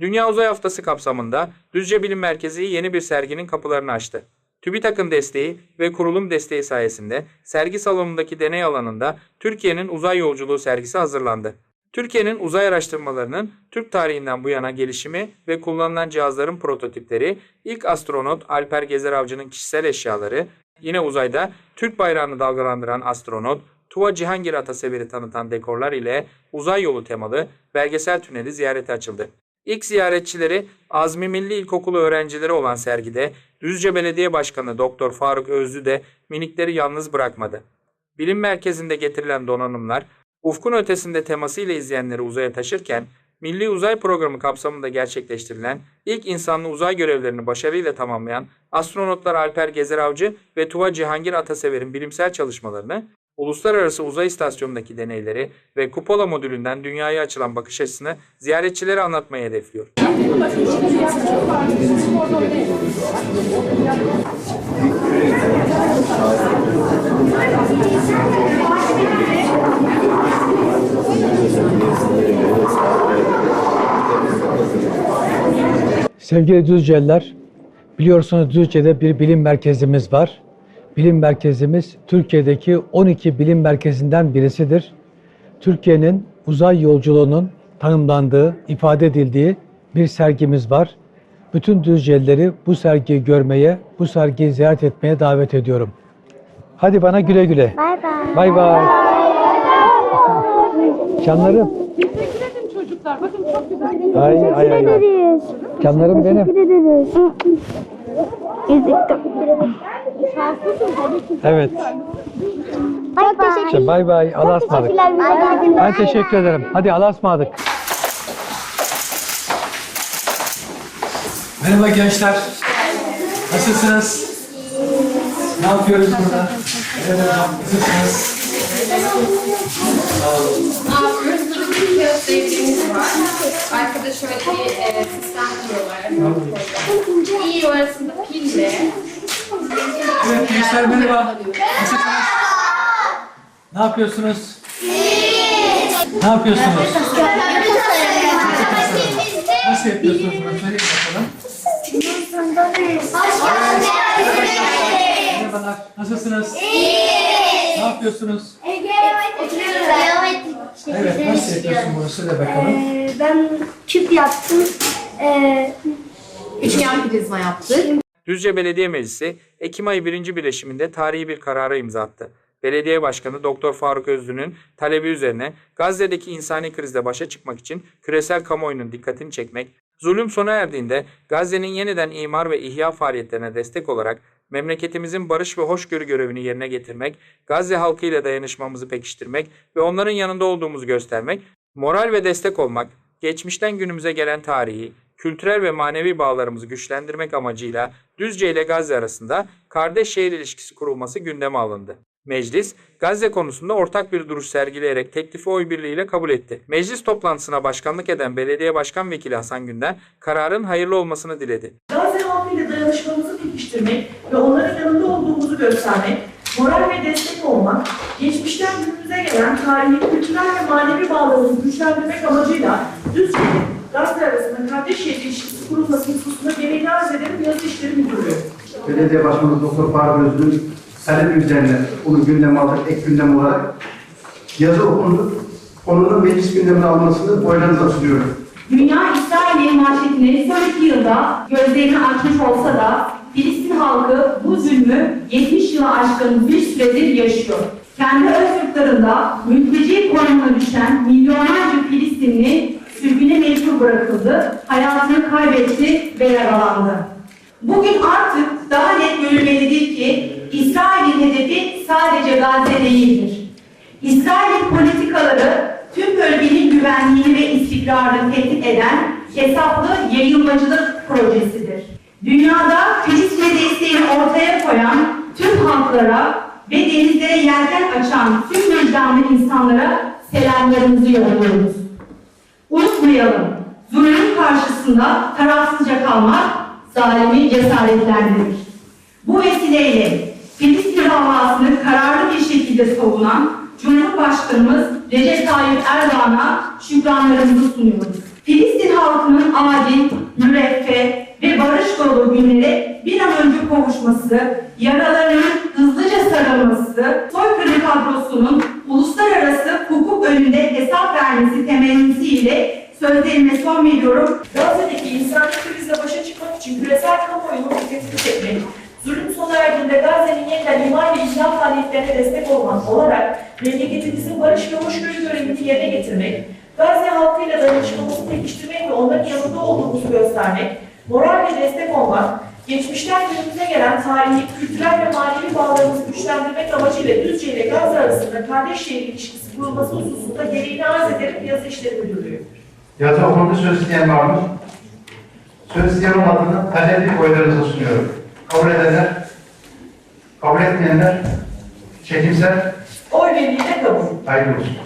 Dünya Uzay Haftası kapsamında Düzce Bilim Merkezi yeni bir serginin kapılarını açtı. TÜBİTAK'ın desteği ve kurulum desteği sayesinde sergi salonundaki deney alanında Türkiye'nin uzay yolculuğu sergisi hazırlandı. Türkiye'nin uzay araştırmalarının Türk tarihinden bu yana gelişimi ve kullanılan cihazların prototipleri, ilk astronot Alper Gezer Avcı'nın kişisel eşyaları, yine uzayda Türk bayrağını dalgalandıran astronot Tuva Cihangir Atasever'i tanıtan dekorlar ile uzay yolu temalı belgesel tüneli ziyarete açıldı. İlk ziyaretçileri Azmi Milli İlkokulu öğrencileri olan sergide Düzce Belediye Başkanı Doktor Faruk Özlü de minikleri yalnız bırakmadı. Bilim merkezinde getirilen donanımlar ufkun ötesinde temasıyla izleyenleri uzaya taşırken Milli Uzay Programı kapsamında gerçekleştirilen ilk insanlı uzay görevlerini başarıyla tamamlayan astronotlar Alper Gezer Avcı ve Tuva Cihangir Atasever'in bilimsel çalışmalarını, Uluslararası Uzay İstasyonu'ndaki deneyleri ve Kupola modülünden dünyaya açılan bakış açısını ziyaretçilere anlatmayı hedefliyor. Sevgili Düzceliler, biliyorsunuz Düzce'de bir bilim merkezimiz var. Bilim merkezimiz Türkiye'deki 12 bilim merkezinden birisidir. Türkiye'nin uzay yolculuğunun tanımlandığı, ifade edildiği bir sergimiz var. Bütün Düzcelileri bu sergiyi görmeye, bu sergiyi ziyaret etmeye davet ediyorum. Hadi bana güle güle. Bay bay. Bay bay. Canlarım. Teşekkür ederim çocuklar. Bakın çok güzel. Ay ay ay. ay. ederiz. Canlarım benim. Teşekkür ederiz. Evet. Çok teşekkür İşte bay bay. Allah'a ısmarladık. Ben teşekkür ederim. Hadi Allah'a ısmarladık. Merhaba gençler. Nasılsınız? Ne yapıyoruz burada? Evet hocam, nasılsınız? Burada bir var. Arkada şöyle bir e, sistem kuruyorlar. İyi arasında pille. Evet gençler merhaba. Nasılsınız? Ne yapıyorsunuz? Ne yapıyorsunuz? Nasıl yapıyorsunuz? Söyleyin bakalım. Merhabalar. Nasılsınız? Ne yapıyorsunuz? Evet nasıl yapıyorsun bunu? Söyle bakalım. Ee, ben küp yaptım. Ee, Üçgen prizma yaptık. Düzce Belediye Meclisi Ekim ayı birinci birleşiminde tarihi bir karara imza attı. Belediye Başkanı Doktor Faruk Özlü'nün talebi üzerine Gazze'deki insani krizle başa çıkmak için küresel kamuoyunun dikkatini çekmek, zulüm sona erdiğinde Gazze'nin yeniden imar ve ihya faaliyetlerine destek olarak memleketimizin barış ve hoşgörü görevini yerine getirmek, Gazze halkıyla dayanışmamızı pekiştirmek ve onların yanında olduğumuzu göstermek, moral ve destek olmak, geçmişten günümüze gelen tarihi, kültürel ve manevi bağlarımızı güçlendirmek amacıyla Düzce ile Gazze arasında kardeş şehir ilişkisi kurulması gündeme alındı. Meclis, Gazze konusunda ortak bir duruş sergileyerek teklifi oy birliğiyle kabul etti. Meclis toplantısına başkanlık eden Belediye Başkan Vekili Hasan Günden, kararın hayırlı olmasını diledi. Gazze halkıyla dayanışmamızı pekiştirmek ve onların yanında olduğumuzu göstermek, moral ve destek olmak, geçmişten günümüze gelen tarihi, kültürel ve manevi bağlarımızı güçlendirmek amacıyla Düzce Gazze arasında kardeş şehir ilişkisi kurulması hususunda gereğini arz ederim yazı işleri müdürlüğü. Belediye Başkanı Doktor Faruk Özgür'ün talebi üzerine bunu gündeme aldık, ek gündem olarak yazı okundu. Konunun meclis gündemine almasını oylarınıza sunuyorum. Dünya İsrail'in manşetini son iki yılda gözlerini açmış olsa da Filistin halkı bu zulmü 70 yılı aşkın bir süredir yaşıyor. Kendi öz yurtlarında mülteci konumuna düşen milyonlarca Filistinli sürgüne mecbur bırakıldı, hayatını kaybetti ve yaralandı. Bugün artık daha net görülmelidir ki İsrail'in hedefi sadece Gazze değildir. İsrail'in politikaları tüm bölgenin güvenliğini ve istikrarını tehdit eden hesaplı yayılmacılık projesidir. Dünyada Filistin'e desteğini ortaya koyan tüm halklara ve denizlere yelken açan tüm vicdanlı insanlara selamlarımızı yolluyoruz. Unutmayalım, zulmün karşısında tarafsızca kalmak zalimi cesaretlendirir. Bu vesileyle Filistin davasını kararlı bir şekilde savunan Cumhurbaşkanımız Recep Tayyip Erdoğan'a şükranlarımızı sunuyoruz. Filistin halkının adil, müreffeh ve barış dolu günlere bir an önce kavuşması, yaralarının hızlıca sarılması, soykırım kadrosunun uluslararası hukuk önünde hesap vermesi temennisiyle sözlerime son veriyorum. Gazze'deki insani krizle başa çıkmak için küresel kamuoyunun dikkatini çekmek, zulüm sona erdiğinde Gazze'nin yeniden imar ve icra faaliyetlerine destek olmak olarak memleketimizin barış ve hoşgörü görevini yerine getirmek, Gazze halkıyla dayanışmamızı pekiştirmek ve onların yanında olduğumuzu göstermek, moral ve destek olmak, geçmişten günümüze gelen tarihi, kültürel ve manevi bağlarımızı güçlendirmek amacıyla Düzce ile Gazze arasında kardeş şehir ilişkisi kurulması hususunda gereğini arz ederek yazı işleri müdürlüğü. Yazı okundu söz isteyen var mı? Söz isteyen olmadığını talep oylarınıza sunuyorum. Kabul edenler, kabul etmeyenler, çekimser, Oy birliğiyle kabul. hayırlı olsun.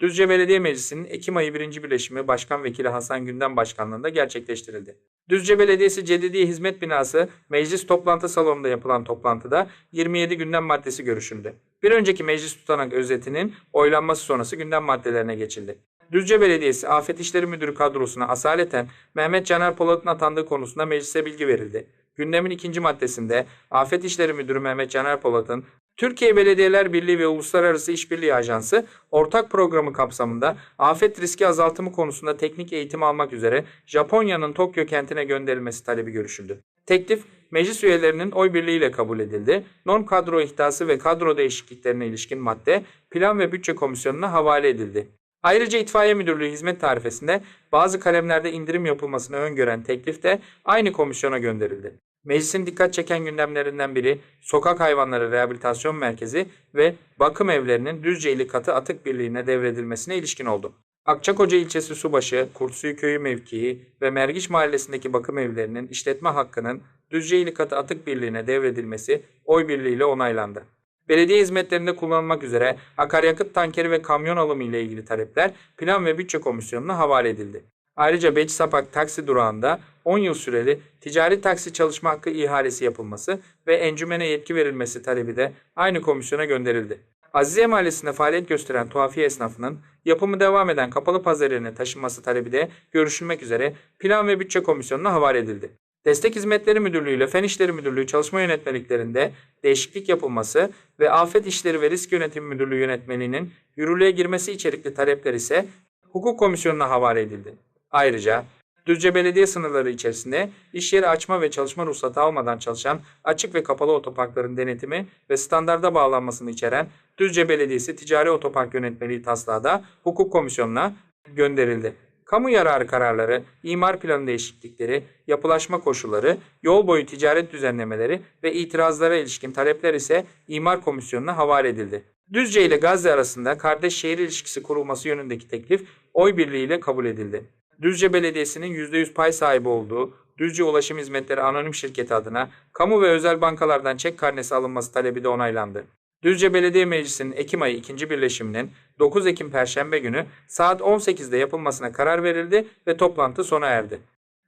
Düzce Belediye Meclisi'nin Ekim ayı 1. birleşimi Başkan Vekili Hasan Gündem Başkanlığında gerçekleştirildi. Düzce Belediyesi Cedidiye Hizmet Binası Meclis Toplantı Salonu'nda yapılan toplantıda 27 gündem maddesi görüşüldü. Bir önceki meclis tutanak özetinin oylanması sonrası gündem maddelerine geçildi. Düzce Belediyesi Afet İşleri Müdürü kadrosuna asaleten Mehmet Caner Polat'ın atandığı konusunda meclise bilgi verildi. Gündemin ikinci maddesinde Afet İşleri Müdürü Mehmet Caner Polat'ın Türkiye Belediyeler Birliği ve Uluslararası İşbirliği Ajansı ortak programı kapsamında afet riski azaltımı konusunda teknik eğitim almak üzere Japonya'nın Tokyo kentine gönderilmesi talebi görüşüldü. Teklif meclis üyelerinin oy birliğiyle kabul edildi. Norm kadro ihtası ve kadro değişikliklerine ilişkin madde Plan ve Bütçe Komisyonu'na havale edildi. Ayrıca İtfaiye Müdürlüğü hizmet tarifesinde bazı kalemlerde indirim yapılmasını öngören teklif de aynı komisyona gönderildi. Meclisin dikkat çeken gündemlerinden biri Sokak Hayvanları Rehabilitasyon Merkezi ve bakım evlerinin Düzceili Katı Atık Birliği'ne devredilmesine ilişkin oldu. Akçakoca ilçesi Subaşı, Kurtsuyu Köyü mevkii ve Mergiç Mahallesi'ndeki bakım evlerinin işletme hakkının Düzceili Katı Atık Birliği'ne devredilmesi oy birliğiyle onaylandı. Belediye hizmetlerinde kullanılmak üzere akaryakıt tankeri ve kamyon alımı ile ilgili talepler Plan ve Bütçe Komisyonu'na havale edildi. Ayrıca Beç Sapak taksi durağında 10 yıl süreli ticari taksi çalışma hakkı ihalesi yapılması ve encümene yetki verilmesi talebi de aynı komisyona gönderildi. Azize Mahallesi'nde faaliyet gösteren tuhafiye esnafının yapımı devam eden kapalı pazar yerine taşınması talebi de görüşülmek üzere Plan ve Bütçe Komisyonu'na havale edildi. Destek Hizmetleri Müdürlüğü ile Fen İşleri Müdürlüğü çalışma yönetmeliklerinde değişiklik yapılması ve Afet İşleri ve Risk Yönetimi Müdürlüğü yönetmeliğinin yürürlüğe girmesi içerikli talepler ise Hukuk Komisyonu'na havale edildi. Ayrıca Düzce Belediye sınırları içerisinde iş yeri açma ve çalışma ruhsatı almadan çalışan açık ve kapalı otoparkların denetimi ve standarda bağlanmasını içeren Düzce Belediyesi Ticari Otopark Yönetmeliği taslağı da Hukuk Komisyonu'na gönderildi. Kamu yararı kararları, imar planı değişiklikleri, yapılaşma koşulları, yol boyu ticaret düzenlemeleri ve itirazlara ilişkin talepler ise imar komisyonuna havale edildi. Düzce ile Gazze arasında kardeş şehir ilişkisi kurulması yönündeki teklif oy birliğiyle kabul edildi. Düzce Belediyesi'nin %100 pay sahibi olduğu Düzce Ulaşım Hizmetleri Anonim Şirketi adına kamu ve özel bankalardan çek karnesi alınması talebi de onaylandı. Düzce Belediye Meclisi'nin Ekim ayı ikinci birleşiminin 9 Ekim Perşembe günü saat 18'de yapılmasına karar verildi ve toplantı sona erdi.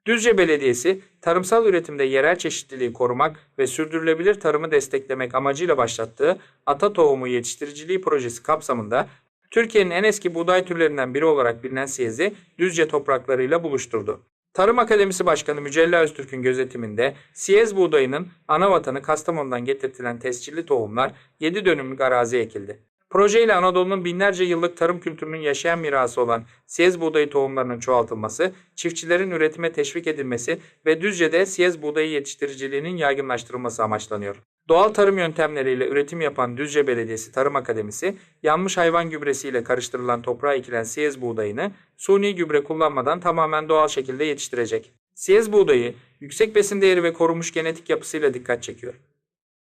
Düzce Belediyesi, tarımsal üretimde yerel çeşitliliği korumak ve sürdürülebilir tarımı desteklemek amacıyla başlattığı ata tohumu yetiştiriciliği projesi kapsamında Türkiye'nin en eski buğday türlerinden biri olarak bilinen siyezi Düzce topraklarıyla buluşturdu. Tarım Akademisi Başkanı Mücella Öztürk'ün gözetiminde Siyez buğdayının ana vatanı Kastamonu'dan getirtilen tescilli tohumlar 7 dönümlük araziye ekildi. Proje ile Anadolu'nun binlerce yıllık tarım kültürünün yaşayan mirası olan Siyez buğdayı tohumlarının çoğaltılması, çiftçilerin üretime teşvik edilmesi ve Düzce'de Siyez buğdayı yetiştiriciliğinin yaygınlaştırılması amaçlanıyor. Doğal tarım yöntemleriyle üretim yapan Düzce Belediyesi Tarım Akademisi, yanmış hayvan gübresiyle karıştırılan toprağa ekilen siyez buğdayını suni gübre kullanmadan tamamen doğal şekilde yetiştirecek. Siyez buğdayı yüksek besin değeri ve korunmuş genetik yapısıyla dikkat çekiyor.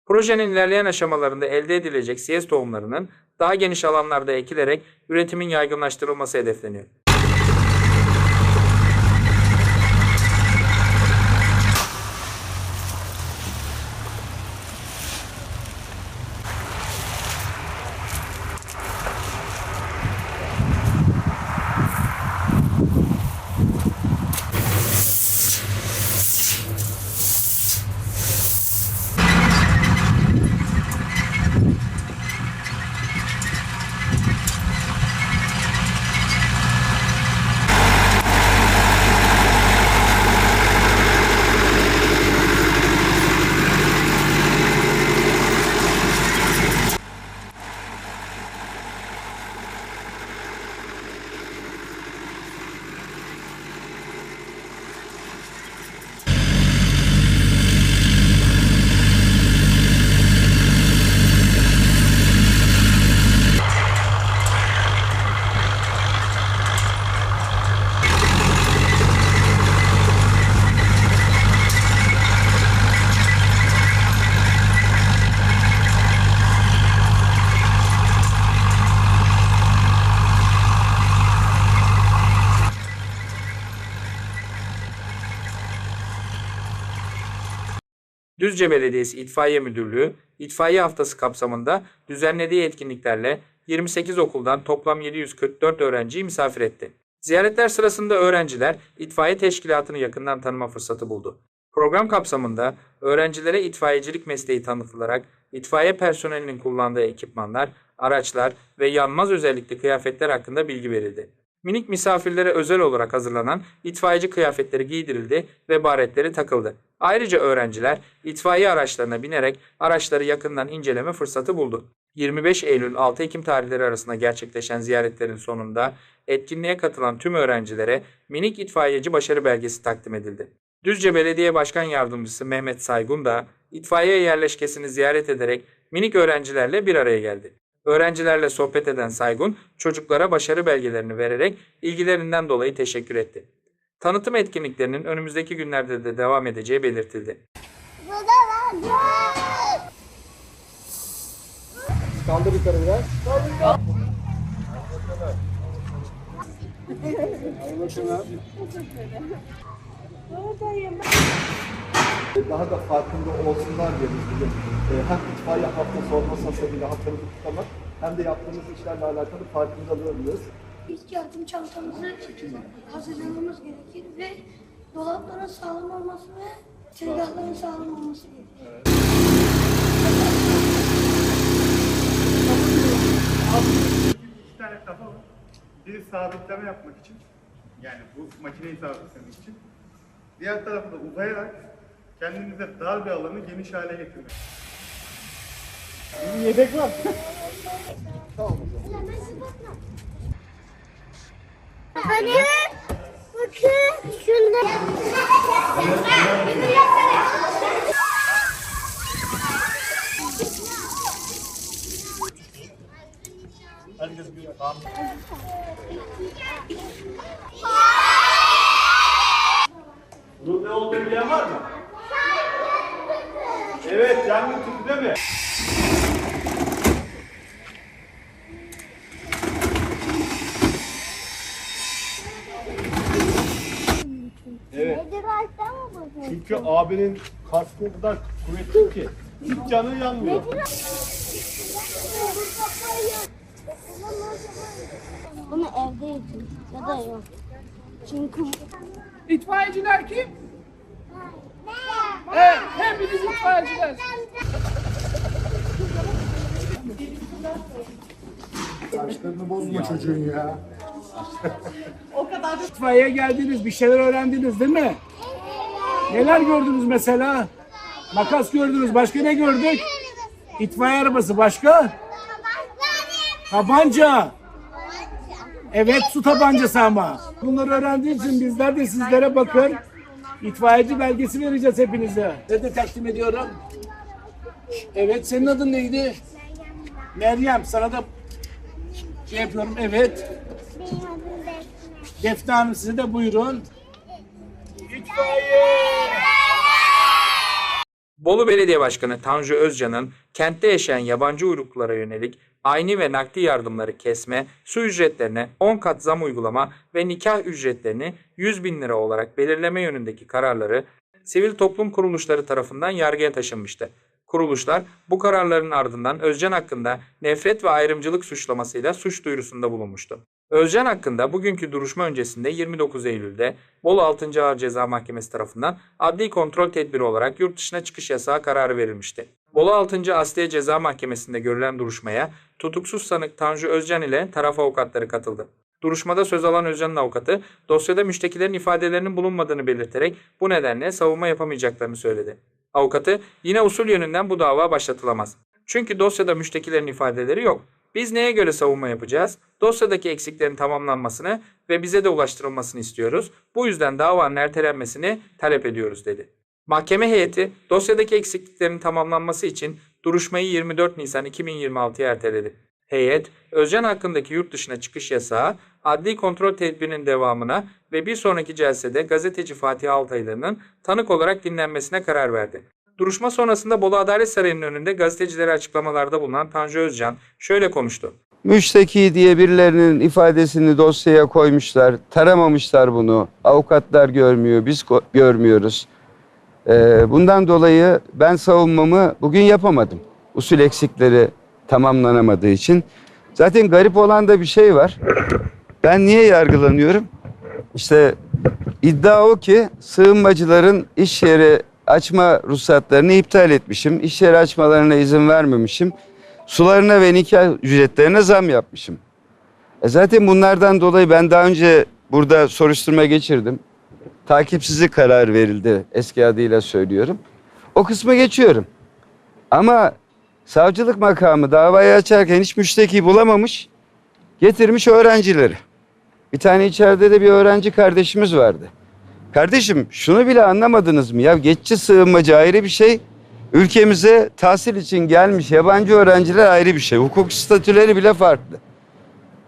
Projenin ilerleyen aşamalarında elde edilecek siyez tohumlarının daha geniş alanlarda ekilerek üretimin yaygınlaştırılması hedefleniyor. Düzce Belediyesi İtfaiye Müdürlüğü, İtfaiye Haftası kapsamında düzenlediği etkinliklerle 28 okuldan toplam 744 öğrenciyi misafir etti. Ziyaretler sırasında öğrenciler itfaiye teşkilatını yakından tanıma fırsatı buldu. Program kapsamında öğrencilere itfaiyecilik mesleği tanıtılarak itfaiye personelinin kullandığı ekipmanlar, araçlar ve yanmaz özellikli kıyafetler hakkında bilgi verildi. Minik misafirlere özel olarak hazırlanan itfaiyeci kıyafetleri giydirildi ve baretleri takıldı. Ayrıca öğrenciler itfaiye araçlarına binerek araçları yakından inceleme fırsatı buldu. 25 Eylül 6 Ekim tarihleri arasında gerçekleşen ziyaretlerin sonunda etkinliğe katılan tüm öğrencilere minik itfaiyeci başarı belgesi takdim edildi. Düzce Belediye Başkan Yardımcısı Mehmet Saygun da itfaiye yerleşkesini ziyaret ederek minik öğrencilerle bir araya geldi. Öğrencilerle sohbet eden Saygun, çocuklara başarı belgelerini vererek ilgilerinden dolayı teşekkür etti. Tanıtım etkinliklerinin önümüzdeki günlerde de devam edeceği belirtildi. Kaldır yukarı biraz. daha da farkında olsunlar diye biz bugün e, hem itfaiye haftası olması hasebiyle haftamızı kutlamak hem de yaptığımız işlerle alakalı farkındalığımız. İlk yardım çantamızı hazırlamamız gerekir ve dolapların sağlam olması ve tezgahların sağlam olması gerekir. İki tane kafa var. Biri sabitleme yapmak için, yani bu makineyi sabitlemek için. Diğer tarafı da uzayarak kendinize dar bir alanı geniş hale getirmek. Yedek var. Hani bakın şunda. Herkes bir tamam. Bunun ne olduğunu bilen var mı? Evet, yangın tüpü değil mi? Evet. Çünkü abinin kaskı o kadar kuvvetli ki hiç canı yanmıyor. Bunu evde yapın ya da yok. Çünkü İtfaiyeciler kim? Evet, hepiniz itfaiyeciler. Saçlarını bozma çocuğun ya. İtfaiyeye geldiniz, bir şeyler öğrendiniz değil mi? Neler gördünüz mesela? Makas gördünüz, başka ne gördük? İtfaiye arabası, başka? Tabanca. Evet, su tabancası ama. Bunları öğrendiği için bizler de sizlere bakın. İtfaiyeci belgesi vereceğiz hepinize. Ne de takdim ediyorum. Evet, senin adın neydi? Meryem, sana da şey yapıyorum, evet. Defne Hanım size de buyurun. Bolu Belediye Başkanı Tanju Özcan'ın kentte yaşayan yabancı uyruklulara yönelik ayni ve nakdi yardımları kesme, su ücretlerine 10 kat zam uygulama ve nikah ücretlerini 100 bin lira olarak belirleme yönündeki kararları sivil toplum kuruluşları tarafından yargıya taşınmıştı. Kuruluşlar bu kararların ardından Özcan hakkında nefret ve ayrımcılık suçlamasıyla suç duyurusunda bulunmuştu. Özcan hakkında bugünkü duruşma öncesinde 29 Eylül'de Bolu 6. Ağır Ceza Mahkemesi tarafından adli kontrol tedbiri olarak yurt dışına çıkış yasağı kararı verilmişti. Bolu 6. Asliye Ceza Mahkemesi'nde görülen duruşmaya tutuksuz sanık Tanju Özcan ile taraf avukatları katıldı. Duruşmada söz alan Özcan'ın avukatı dosyada müştekilerin ifadelerinin bulunmadığını belirterek bu nedenle savunma yapamayacaklarını söyledi. Avukatı yine usul yönünden bu dava başlatılamaz. Çünkü dosyada müştekilerin ifadeleri yok. Biz neye göre savunma yapacağız? Dosyadaki eksiklerin tamamlanmasını ve bize de ulaştırılmasını istiyoruz. Bu yüzden davanın ertelenmesini talep ediyoruz dedi. Mahkeme heyeti dosyadaki eksikliklerin tamamlanması için duruşmayı 24 Nisan 2026'ya erteledi. Heyet, Özcan hakkındaki yurt dışına çıkış yasağı, adli kontrol tedbirinin devamına ve bir sonraki celsede gazeteci Fatih Altaylı'nın tanık olarak dinlenmesine karar verdi. Duruşma sonrasında Bolu Adalet Sarayı'nın önünde gazetecilere açıklamalarda bulunan Tanju Özcan şöyle konuştu. Müşteki diye birilerinin ifadesini dosyaya koymuşlar. Taramamışlar bunu. Avukatlar görmüyor, biz görmüyoruz. Ee, bundan dolayı ben savunmamı bugün yapamadım. Usul eksikleri tamamlanamadığı için. Zaten garip olan da bir şey var. Ben niye yargılanıyorum? İşte iddia o ki sığınmacıların iş yeri açma ruhsatlarını iptal etmişim. İş yeri açmalarına izin vermemişim. Sularına ve nikah ücretlerine zam yapmışım. E zaten bunlardan dolayı ben daha önce burada soruşturma geçirdim. Takipsizlik karar verildi eski adıyla söylüyorum. O kısmı geçiyorum. Ama savcılık makamı davayı açarken hiç müşteki bulamamış. Getirmiş öğrencileri. Bir tane içeride de bir öğrenci kardeşimiz vardı. Kardeşim şunu bile anlamadınız mı ya? Geçici sığınmacı ayrı bir şey. Ülkemize tahsil için gelmiş yabancı öğrenciler ayrı bir şey. Hukuk statüleri bile farklı.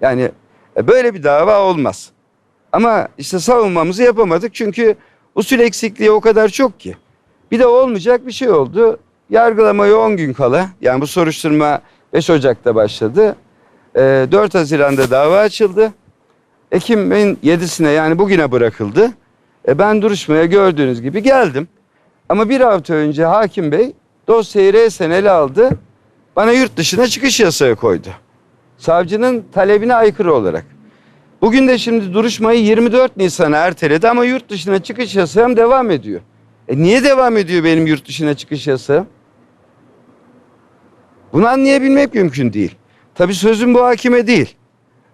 Yani e, böyle bir dava olmaz. Ama işte savunmamızı yapamadık çünkü usul eksikliği o kadar çok ki. Bir de olmayacak bir şey oldu. Yargılamaya 10 gün kala yani bu soruşturma 5 Ocak'ta başladı. E, 4 Haziran'da dava açıldı. Ekim'in 7'sine yani bugüne bırakıldı. E, ben duruşmaya gördüğünüz gibi geldim. Ama bir hafta önce hakim bey dosyayı resen ele aldı. Bana yurt dışına çıkış yasağı koydu. Savcının talebine aykırı olarak. Bugün de şimdi duruşmayı 24 Nisan'a erteledi ama yurt dışına çıkış yasağım devam ediyor. E niye devam ediyor benim yurt dışına çıkış yasağım? Bunu anlayabilmek mümkün değil. Tabii sözüm bu hakime değil.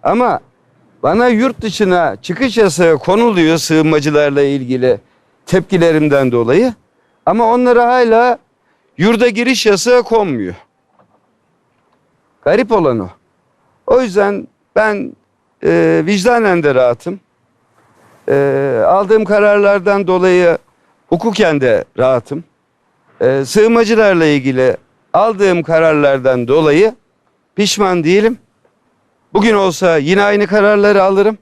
Ama bana yurt dışına çıkış yasağı konuluyor sığınmacılarla ilgili tepkilerimden dolayı. Ama onlara hala yurda giriş yasağı konmuyor. Garip olan o. O yüzden ben e, vicdanen de rahatım. E, aldığım kararlardan dolayı hukuken de rahatım. E, sığınmacılarla ilgili aldığım kararlardan dolayı pişman değilim. Bugün olsa yine aynı kararları alırım.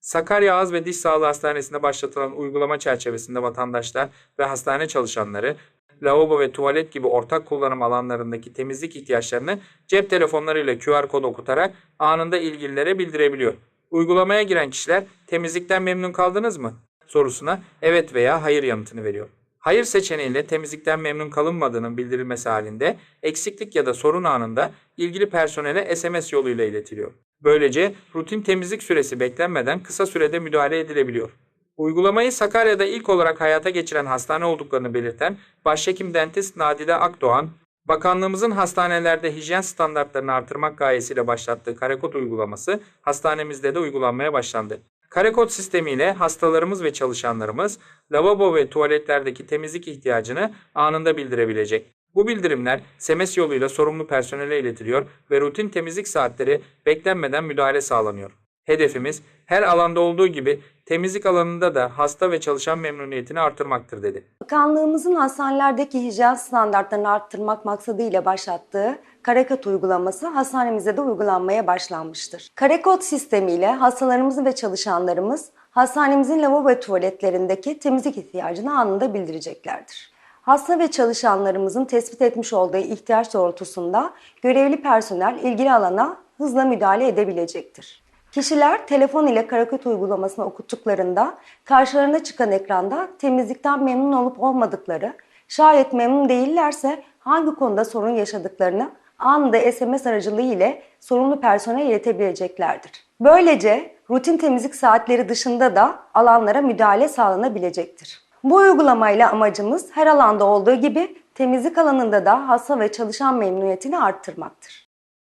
Sakarya Ağız ve Diş Sağlığı Hastanesi'nde başlatılan uygulama çerçevesinde vatandaşlar ve hastane çalışanları lavabo ve tuvalet gibi ortak kullanım alanlarındaki temizlik ihtiyaçlarını cep telefonlarıyla QR kod okutarak anında ilgililere bildirebiliyor. Uygulamaya giren kişiler temizlikten memnun kaldınız mı sorusuna evet veya hayır yanıtını veriyor. Hayır seçeneğiyle temizlikten memnun kalınmadığının bildirilmesi halinde eksiklik ya da sorun anında ilgili personele SMS yoluyla iletiliyor. Böylece rutin temizlik süresi beklenmeden kısa sürede müdahale edilebiliyor. Uygulamayı Sakarya'da ilk olarak hayata geçiren hastane olduklarını belirten Başhekim Dentist Nadide Akdoğan, Bakanlığımızın hastanelerde hijyen standartlarını artırmak gayesiyle başlattığı karekod uygulaması hastanemizde de uygulanmaya başlandı. Karekod sistemiyle hastalarımız ve çalışanlarımız lavabo ve tuvaletlerdeki temizlik ihtiyacını anında bildirebilecek. Bu bildirimler SMS yoluyla sorumlu personele iletiliyor ve rutin temizlik saatleri beklenmeden müdahale sağlanıyor. Hedefimiz her alanda olduğu gibi temizlik alanında da hasta ve çalışan memnuniyetini artırmaktır dedi. Bakanlığımızın hastanelerdeki hijyen standartlarını arttırmak maksadıyla başlattığı Karekod uygulaması hastanemizde de uygulanmaya başlanmıştır. Karekod sistemiyle hastalarımız ve çalışanlarımız hastanemizin lavabo ve tuvaletlerindeki temizlik ihtiyacını anında bildireceklerdir. Hasta ve çalışanlarımızın tespit etmiş olduğu ihtiyaç doğrultusunda görevli personel ilgili alana hızla müdahale edebilecektir. Kişiler telefon ile Karakod uygulamasını okuttuklarında karşılarına çıkan ekranda temizlikten memnun olup olmadıkları, şayet memnun değillerse hangi konuda sorun yaşadıklarını anında SMS aracılığı ile sorumlu personel iletebileceklerdir. Böylece rutin temizlik saatleri dışında da alanlara müdahale sağlanabilecektir. Bu uygulamayla amacımız her alanda olduğu gibi temizlik alanında da hasta ve çalışan memnuniyetini arttırmaktır.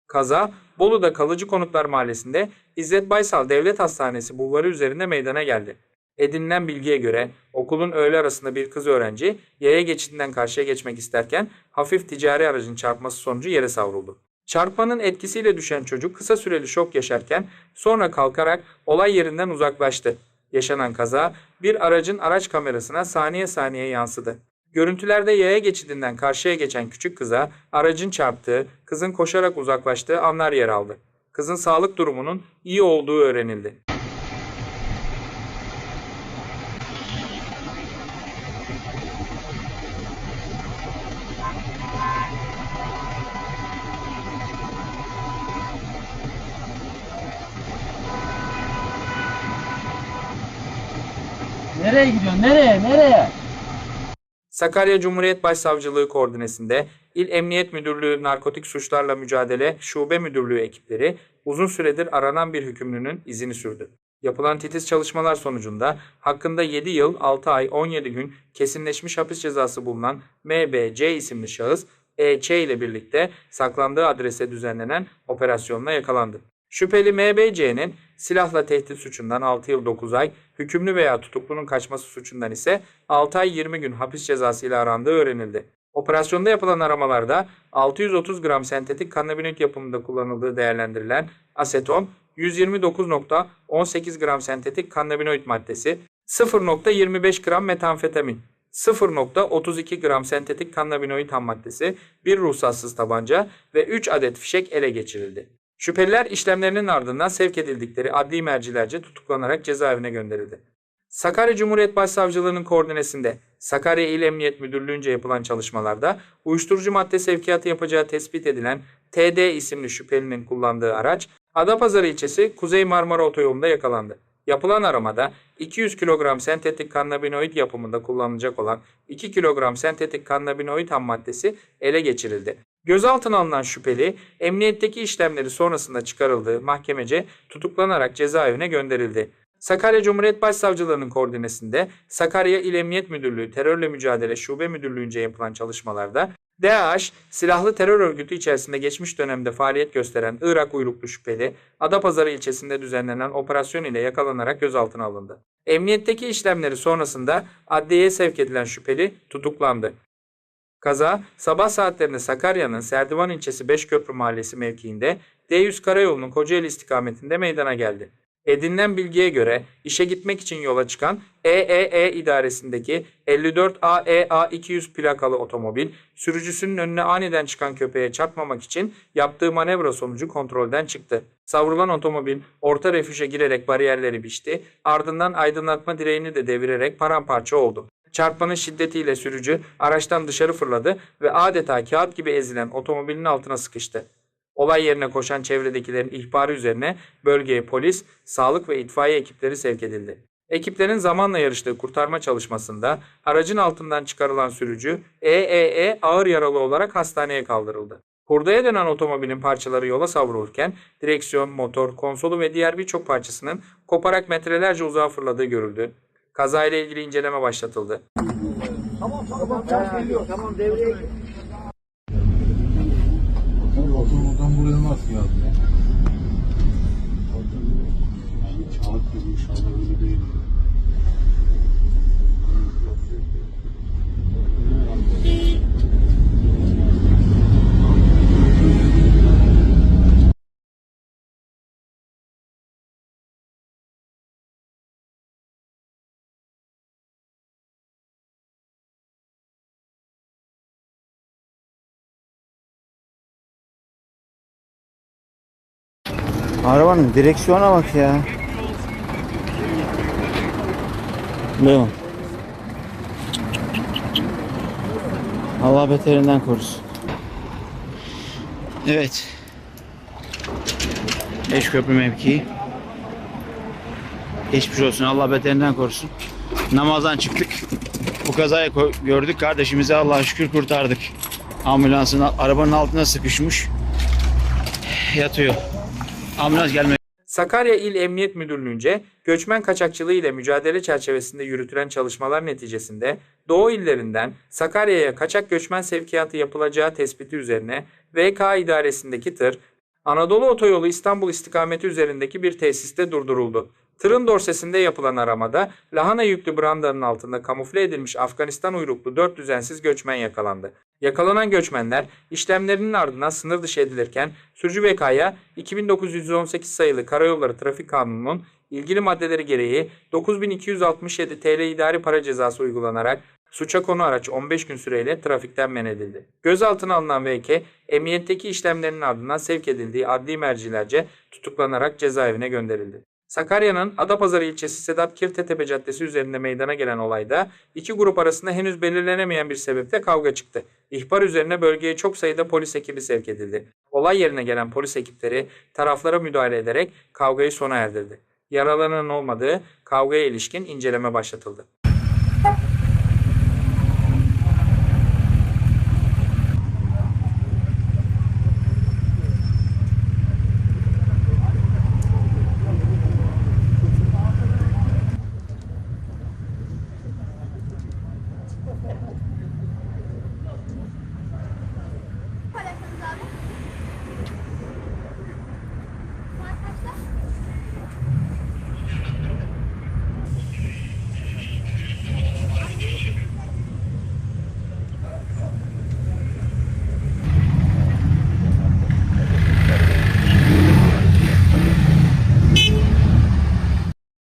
Kaza Bolu'da Kalıcı Konutlar Mahallesi'nde İzzet Baysal Devlet Hastanesi bulvarı üzerinde meydana geldi. Edinilen bilgiye göre okulun öğle arasında bir kız öğrenci yaya geçidinden karşıya geçmek isterken hafif ticari aracın çarpması sonucu yere savruldu. Çarpmanın etkisiyle düşen çocuk kısa süreli şok yaşarken sonra kalkarak olay yerinden uzaklaştı. Yaşanan kaza bir aracın araç kamerasına saniye saniye yansıdı. Görüntülerde yaya geçidinden karşıya geçen küçük kıza aracın çarptığı, kızın koşarak uzaklaştığı anlar yer aldı. Kızın sağlık durumunun iyi olduğu öğrenildi. Nereye gidiyorsun? Nereye? Nereye? Sakarya Cumhuriyet Başsavcılığı koordinesinde İl Emniyet Müdürlüğü Narkotik Suçlarla Mücadele Şube Müdürlüğü ekipleri uzun süredir aranan bir hükümlünün izini sürdü. Yapılan titiz çalışmalar sonucunda hakkında 7 yıl 6 ay 17 gün kesinleşmiş hapis cezası bulunan MBC isimli şahıs EÇ ile birlikte saklandığı adrese düzenlenen operasyonla yakalandı. Şüpheli MBC'nin silahla tehdit suçundan 6 yıl 9 ay, hükümlü veya tutuklunun kaçması suçundan ise 6 ay 20 gün hapis cezası ile arandığı öğrenildi. Operasyonda yapılan aramalarda 630 gram sentetik kannabinoid yapımında kullanıldığı değerlendirilen aseton, 129.18 gram sentetik kannabinoid maddesi, 0.25 gram metamfetamin, 0.32 gram sentetik kannabinoid ham maddesi, bir ruhsatsız tabanca ve 3 adet fişek ele geçirildi. Şüpheliler işlemlerinin ardından sevk edildikleri adli mercilerce tutuklanarak cezaevine gönderildi. Sakarya Cumhuriyet Başsavcılığı'nın koordinesinde Sakarya İl Emniyet Müdürlüğü'nce yapılan çalışmalarda uyuşturucu madde sevkiyatı yapacağı tespit edilen TD isimli şüphelinin kullandığı araç Adapazarı ilçesi Kuzey Marmara Otoyolu'nda yakalandı. Yapılan aramada 200 kilogram sentetik kannabinoid yapımında kullanılacak olan 2 kilogram sentetik kannabinoid ham maddesi ele geçirildi. Gözaltına alınan şüpheli emniyetteki işlemleri sonrasında çıkarıldığı mahkemece tutuklanarak cezaevine gönderildi. Sakarya Cumhuriyet Başsavcılığı'nın koordinesinde Sakarya İl Emniyet Müdürlüğü Terörle Mücadele Şube Müdürlüğü'nce yapılan çalışmalarda DAEŞ, silahlı terör örgütü içerisinde geçmiş dönemde faaliyet gösteren Irak uyruklu şüpheli, Adapazarı ilçesinde düzenlenen operasyon ile yakalanarak gözaltına alındı. Emniyetteki işlemleri sonrasında adliyeye sevk edilen şüpheli tutuklandı. Kaza sabah saatlerinde Sakarya'nın Serdivan ilçesi Beşköprü mahallesi mevkiinde D100 karayolunun Kocaeli istikametinde meydana geldi. Edinilen bilgiye göre işe gitmek için yola çıkan EEE idaresindeki 54 AEA 200 plakalı otomobil sürücüsünün önüne aniden çıkan köpeğe çarpmamak için yaptığı manevra sonucu kontrolden çıktı. Savrulan otomobil orta refüje girerek bariyerleri biçti, ardından aydınlatma direğini de devirerek paramparça oldu. Çarpmanın şiddetiyle sürücü araçtan dışarı fırladı ve adeta kağıt gibi ezilen otomobilin altına sıkıştı. Olay yerine koşan çevredekilerin ihbarı üzerine bölgeye polis, sağlık ve itfaiye ekipleri sevk edildi. Ekiplerin zamanla yarıştığı kurtarma çalışmasında aracın altından çıkarılan sürücü EEE ağır yaralı olarak hastaneye kaldırıldı. Hurdaya dönen otomobilin parçaları yola savrulurken direksiyon, motor, konsolu ve diğer birçok parçasının koparak metrelerce uzağa fırladığı görüldü. Kazayla ilgili inceleme başlatıldı. Tamam tamam tamam geliyor. Tamam devreye Oradan buraya nasıl yazdı? Kağıt Arabanın direksiyona bak ya. Leon. Allah beterinden korusun. Evet. Eşköprü mevkii. Geçmiş olsun. Allah beterinden korusun. Namazdan çıktık. Bu kazayı gördük. Kardeşimizi Allah'a şükür kurtardık. Ambulansın arabanın altına sıkışmış. Yatıyor. Ambulans gelme. Sakarya İl Emniyet Müdürlüğü'nce göçmen kaçakçılığı ile mücadele çerçevesinde yürütülen çalışmalar neticesinde Doğu illerinden Sakarya'ya kaçak göçmen sevkiyatı yapılacağı tespiti üzerine VK idaresindeki tır Anadolu Otoyolu İstanbul istikameti üzerindeki bir tesiste durduruldu. Tırın dorsesinde yapılan aramada lahana yüklü brandanın altında kamufle edilmiş Afganistan uyruklu 4 düzensiz göçmen yakalandı. Yakalanan göçmenler işlemlerinin ardından sınır dışı edilirken sürücü VK'ya 2918 sayılı Karayolları Trafik Kanunu'nun ilgili maddeleri gereği 9267 TL idari para cezası uygulanarak suça konu araç 15 gün süreyle trafikten men edildi. Gözaltına alınan VK, emniyetteki işlemlerinin ardından sevk edildiği adli mercilerce tutuklanarak cezaevine gönderildi. Sakarya'nın Adapazarı ilçesi Sedat Kirtetepe Caddesi üzerinde meydana gelen olayda iki grup arasında henüz belirlenemeyen bir sebeple kavga çıktı. İhbar üzerine bölgeye çok sayıda polis ekibi sevk edildi. Olay yerine gelen polis ekipleri taraflara müdahale ederek kavgayı sona erdirdi. Yaralanan olmadığı kavgaya ilişkin inceleme başlatıldı.